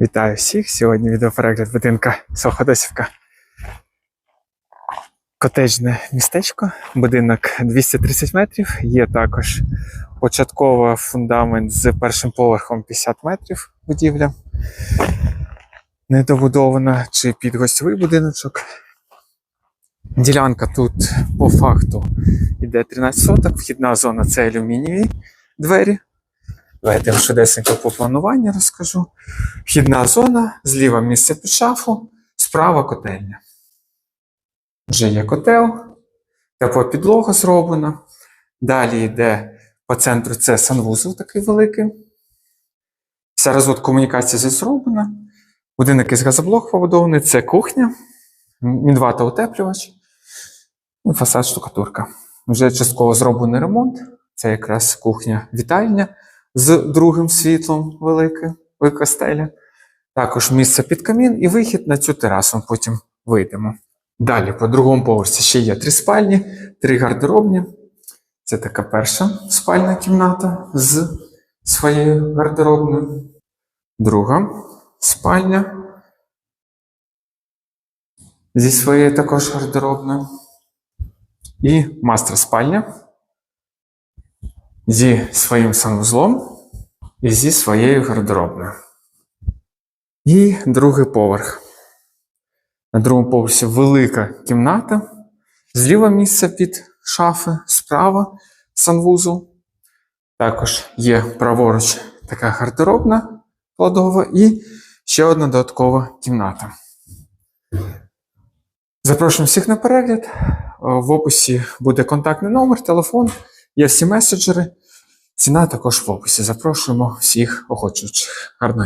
Вітаю всіх! Сьогодні відеоперегляд будинка Соходосівка. Котеджне містечко, будинок 230 метрів. Є також початково фундамент з першим поверхом 50 метрів будівля. Недобудована чи під гостьовий будиночок. Ділянка тут по факту йде 13 соток. Вхідна зона це алюмінієві двері. Давайте я швидесенько по плануванню розкажу. Вхідна зона, зліва місце під шафу, справа котельня. Вже є котел, тепла підлога зроблена. Далі йде по центру це санвузол такий великий. Вся розвод комунікації зроблена. Будинок із газоблок побудований, це кухня, мінвата утеплювач і фасад штукатурка. Вже частково зроблений ремонт. Це якраз кухня вітальня з другим світлом велике, велика. Також місце під камін і вихід на цю терасу. Потім вийдемо. Далі, по другому поверсі ще є три спальні, три гардеробні. Це така перша спальна кімната з своєю гардеробною. Друга спальня зі своєю також гардеробною. І мастер спальня зі своїм санвузлом і зі своєю гардеробною. І другий поверх. На другому поверсі велика кімната. Зліва місце під шафи, справа санвузол. Також є праворуч така гардеробна кладова і ще одна додаткова кімната. Запрошуємо всіх на перегляд. В описі буде контактний номер, телефон, є всі меседжери. Ціна також в описі. Запрошуємо всіх охочих. Гарного